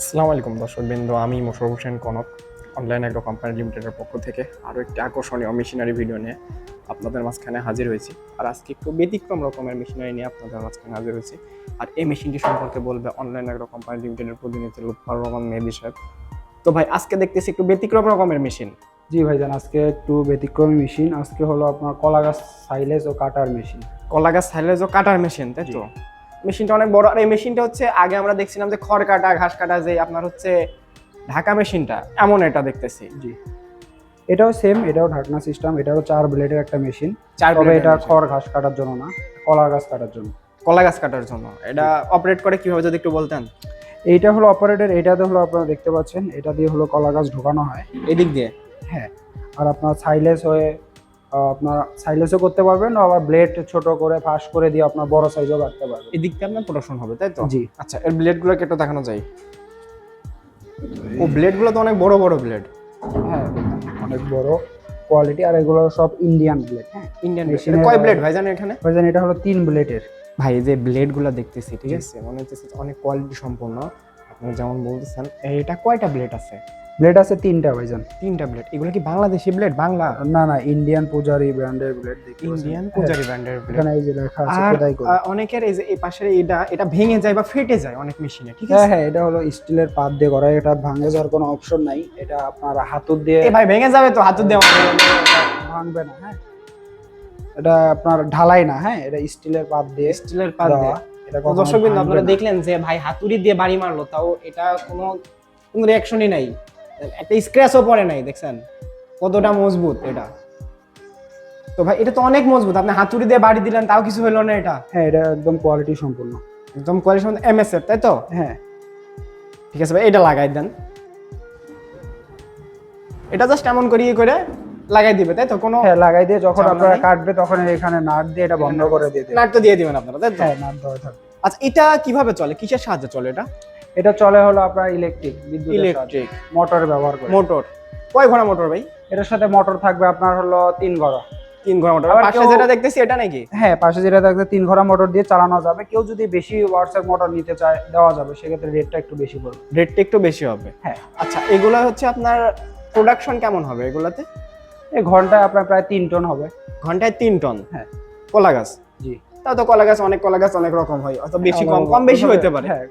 আসসালামু আলাইকুম দর্শক বিন্দু আমি Musharraf Hossain Kanak online agro company লিমিটেডের পক্ষ থেকে আরও একটি আকর্ষণীয় মেশিনারি ভিডিও নিয়ে আপনাদের মাঝখানে হাজির হয়েছি। আর আজকে একটু ব্যতিক্রম রকমের মেশিনারি নিয়ে আপনাদের মাঝখানে হাজির হয়েছি। আর এই মেশিনটি সম্পর্কে বলবে অনলাইন এগ্রো কোম্পানি লিমিটেডের প্রতিনিধি লুৎফর রহমান মেহেদি সাহেব। তো ভাই আজকে দেখতেছি একটু ব্যতিক্রম রকমের মেশিন জি ভাই ভাইজান আজকে একটু ব্যতিক্রমী মেশিন আজকে হলো আপনার কলা গাছ সাইলেজ ও কাটার মেশিন কলা গাছ সাইলেজ ও কাটার মেশিন তাই তো? মেশিনটা অনেক বড়। আর এই মেশিনটা হচ্ছে আগে আমরা দেখছিলাম যে খড় কাটা ঘাস কাটা যে আপনার হচ্ছে ঢাকা মেশিনটা এমন এটা দেখতেছি। জি। এটাও সেম এটাও ঢাকনা সিস্টেম এটাও চার ব্লেডের একটা মেশিন চার তবে এটা খড় ঘাস কাটার জন্য না কলা গাছ কাটার জন্য। কলা গাছ কাটার জন্য। এটা অপারেট করে কীভাবে যদি একটু বলতেন? এইটা হলো অপারেটর এটাতে হলো আপনারা দেখতে পাচ্ছেন এটা দিয়ে হলো কলা গাছ ঢোকানো হয়। এদিক দিয়ে? হ্যাঁ। আর আপনার সাইলেজ হয়ে আপনার সাইলেজও করতে পারবেন আবার ব্লেড ছোট করে ফাঁস করে দিয়ে আপনার বড় সাইজও কাটতে পারবেন। এদিক দিয়ে আপনার প্রোডাকশন হবে তাই তো? জি। আচ্ছা এর ব্লেডগুলো একটু দেখানো যায়। ও ব্লেডগুলো তো অনেক বড় বড় ব্লেড হ্যাঁ অনেক বড় কোয়ালিটি আর এগুলো সব ইন্ডিয়ান ব্লেড হ্যাঁ। ইন্ডিয়ান মেশিন কয় ব্লেড ভাই জানেন এখানে? ভাইজান এটা হলো তিন ব্লেডের ভাই এই যে ব্লেডগুলো দেখতেছি ঠিক আছে? মনে হচ্ছে অনেক কোয়ালিটি সম্পন্ন। আপনি যেমন বলতেছেন এটা কয়টা ব্লেড আছে? ব্লেড আছে তিনটা ভাইজান তিনটা ব্লেড এগুলো কি বাংলাদেশি ব্লেড বাংলা? না না ইন্ডিয়ান পূজারি ব্র্যান্ডের ব্লেড পাচ্ছেন। ইন্ডিয়ান হ্যাঁ, পূজারি ব্র্যান্ডের ব্লেড এখানে এই যে লেখা আছে খোদাই করে। অনেকের এই যে এই পাশের এটা এটা ভেঙে যায় বা ফেটে যায় অনেক মেশিনে ঠিক হ্যাঁ আছে? হ্যাঁ এটা হলো স্টিলের পাত দিয়ে করা এটা ভাঙে যাওয়ার কোনো অপশন নাই। এটা আপনার হাতুর দিয়ে এ ভাই ভেঙে যাবে তো হাতে দেওয়া ভাঙবে। না হ্যাঁ। এটা আপনার ঢালাই না হ্যাঁ এটা স্টিলের পাত দিয়ে স্টিলের পাত দিয়ে। এটা তো কখনো দর্শক বিন্দু আপনারা দেখলেন যে ভাই হাতুড়ি দিয়ে বাড়ি মারলো তাও এটা কোনো কোনো রিয়াকশনই নাই। একটা স্ক্র্যাচও পড়ে নাই দেখছেন? কতটা মজবুত এটা। তো ভাই এটা তো অনেক মজবুত। আপনি হাতুড়ি দিয়ে বাড়ি দিলেন তাও কিছু হলো না এটা। হ্যাঁ এটা একদম কোয়ালিটি সম্পূর্ণ। একদম কোয়ালিটি মধ্যে এমএসএফ তাই তো? হ্যাঁ। ঠিক আছে ভাই এটা লাগাই দেন। এটা জাস্ট এমন করে ইয়ে করে লাগাই দিবে তাই তো? কোনো হ্যাঁ লাগাই দিয়ে যখন আপনারা কাটবে তখন এখানে নাট দিয়ে এটা বন্ধ করে দিয়ে দেবে নাট তো দিয়ে দিবেন আপনারা তাই তো? হ্যাঁ নাট দেওয়া থাকবে আচ্ছা এটা কীভাবে চলে? কিসের সাহায্যে চলে এটা? এটা চলে হলো আপনার ইলেকট্রিক বিদ্যুৎ ইলেকট্রিক মোটর ব্যবহার করে। মোটর কয় ঘোড়া মোটর ভাই? এটার সাথে মোটর থাকবে আপনার হলো তিন ঘোড়া। তিন ঘোড়া মোটর পাশে যেটা দেখতেছি এটা নাকি? হ্যাঁ পাশে যেটা থাকবে তিন ঘোড়া মোটর দিয়ে চালানো যাবে। কেউ যদি বেশি ওয়াটসঅ্যাপ মোটর নিতে চায় দেওয়া যাবে সেক্ষেত্রে রেটটা একটু বেশি পড়বে। রেটটা একটু বেশি হবে। হ্যাঁ। আচ্ছা এগুলো হচ্ছে আপনার প্রোডাকশন কেমন হবে এগুলাতে? এই ঘন্টায় আপনার প্রায় তিন টন হবে। ঘন্টায় তিন টন হ্যাঁ। কলা গাছ? জি। তাও তো কলা গাছ অনেক কলা গাছ অনেক রকম হয় অত বেশি কম কম বেশি হইতে পারে। হ্যাঁ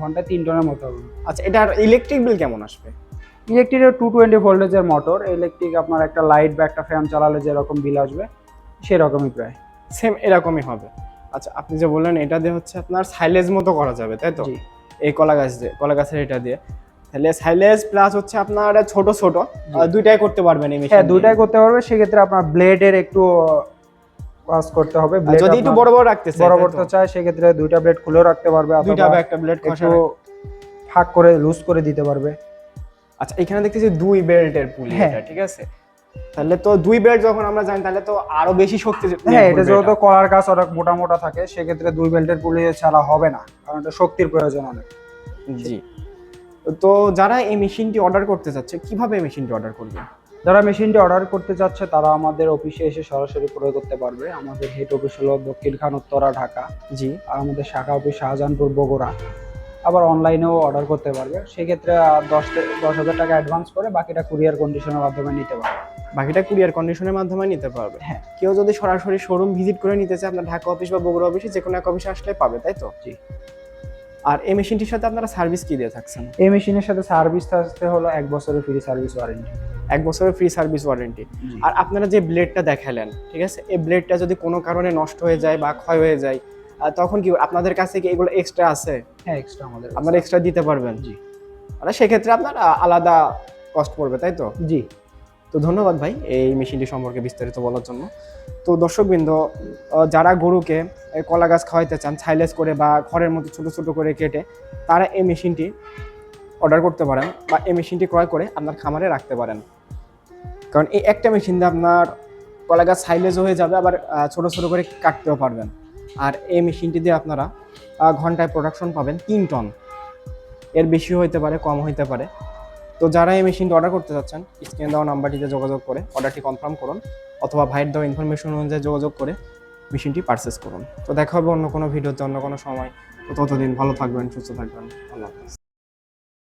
ঘন্টায় তিন টনের মতো হবে। আচ্ছা এটার ইলেকট্রিক বিল কেমন আসবে? ইলেকট্রিকের টু টোয়েন্টি ভোল্টেজের মোটর ইলেকট্রিক আপনার একটা লাইট বা একটা ফ্যান চালালে যেরকম বিল আসবে সেরকমই প্রায়। সেম এরকমই হবে। আচ্ছা আপনি যে বললেন এটা দিয়ে হচ্ছে আপনার সাইলেজ মতো করা যাবে তাই তো? এই কলা গাছ দিয়ে কলা গাছের এটা দিয়ে। তাহলে সাইলেজ প্লাস হচ্ছে আপনার ছোট ছোট দুইটাই করতে পারবেন এই মেশিন হ্যাঁ দুইটাই করতে পারবে সেক্ষেত্রে আপনার ব্লেডের একটু কাজ করতে হবে যদি একটু বড় বড় রাখতে চাই বড় করতে তো? চায় সেক্ষেত্রে দুইটা ব্লেড খুলেও রাখতে পারবে দুইটা বা একটা ব্লেড একটু ফাঁক করে লুজ করে দিতে পারবে। আচ্ছা এখানে দেখতেছি দুই বেল্টের পুলি হ্যাঁ। এটা ঠিক আছে? তাহলে তো দুই বেল্ট যখন আমরা জানি তাহলে তো আরও বেশি শক্তি হ্যাঁ এটা যেহেতু কলার গাছ অনেক মোটা মোটা থাকে সেক্ষেত্রে দুই বেল্টের পুলি ছাড়া হবে না কারণ এটা শক্তির প্রয়োজন অনেক। জি। তো যারা এই মেশিনটি অর্ডার করতে চাচ্ছে কীভাবে এই মেশিনটি অর্ডার করবে যারা মেশিনটি অর্ডার করতে চাচ্ছে তারা আমাদের অফিসে এসে সরাসরি ক্রয় করতে পারবে। আমাদের হেড অফিস হলো দক্ষিণ খান উত্তরা ঢাকা। জি। আর আমাদের শাখা অফিস শাহজাহানপুর বগুড়া। আবার অনলাইনেও অর্ডার করতে পারবে। সেক্ষেত্রে দশ দশ হাজার টাকা অ্যাডভান্স করে বাকিটা কুরিয়ার কন্ডিশনের মাধ্যমে নিতে পারবে। বাকিটা কুরিয়ার কন্ডিশনের মাধ্যমে নিতে পারবে। হ্যাঁ। কেউ যদি সরাসরি শোরুম ভিজিট করে নিতে চায় আপনার ঢাকা অফিস বা বগুড়া অফিসে যে কোনো এক অফিসে আসলে পাবে তাই তো? জি। আর এই মেশিনটির সাথে আপনারা সার্ভিস কি দিয়ে থাকছেন? এই মেশিনের সাথে সার্ভিস থাকতে হলো এক বছরের ফ্রি সার্ভিস ওয়ারেন্টি এক বছরের ফ্রি সার্ভিস ওয়ারেন্টি আর আপনারা যে ব্লেডটা দেখালেন ঠিক আছে? এই ব্লেডটা যদি কোনো কারণে নষ্ট হয়ে যায় বা ক্ষয় হয়ে যায় তখন কি আপনাদের কাছে কি এগুলো এক্সট্রা আছে? হ্যাঁ এক্সট্রা আমাদের আপনারা এক্সট্রা দিতে পারবেন। জি। মানে সেক্ষেত্রে আপনার আলাদা কস্ট পড়বে তাই তো? জি। তো ধন্যবাদ ভাই এই মেশিনটি সম্পর্কে বিস্তারিত বলার জন্য। তো দর্শকবৃন্দ যারা গরুকে কলা গাছ খাওয়াইতে চান সাইলেজ করে বা খড়ের মতো ছোট ছোট করে কেটে তারা এই মেশিনটি অর্ডার করতে পারেন বা এই মেশিনটি ক্রয় করে আপনার খামারে রাখতে পারেন। কারণ এই একটা মেশিন দিয়ে আপনার কলা গাছ সাইলেজও হয়ে যাবে, আবার ছোট ছোট করে কাটতেও পারবেন। আর এই মেশিনটি দিয়ে আপনারা ঘন্টায় প্রোডাকশন পাবেন তিন টন এর বেশি হইতে পারে, কম হইতে পারে। তো যারা এই মেশিনটি অর্ডার করতে চাচ্ছেন স্ক্রিনে দেওয়া নাম্বারটিতে যোগাযোগ করে অর্ডারটি কনফার্ম করুন, অথবা ভাইয়ের দেওয়া ইনফরমেশন অনুযায়ী যোগাযোগ করে মেশিনটি পারচেস করুন। তো দেখা হবে অন্য কোনো ভিডিওতে অন্য কোনো সময়। তো ততদিন ভালো থাকবেন, সুস্থ থাকবেন। আল্লাহ হাফেজ।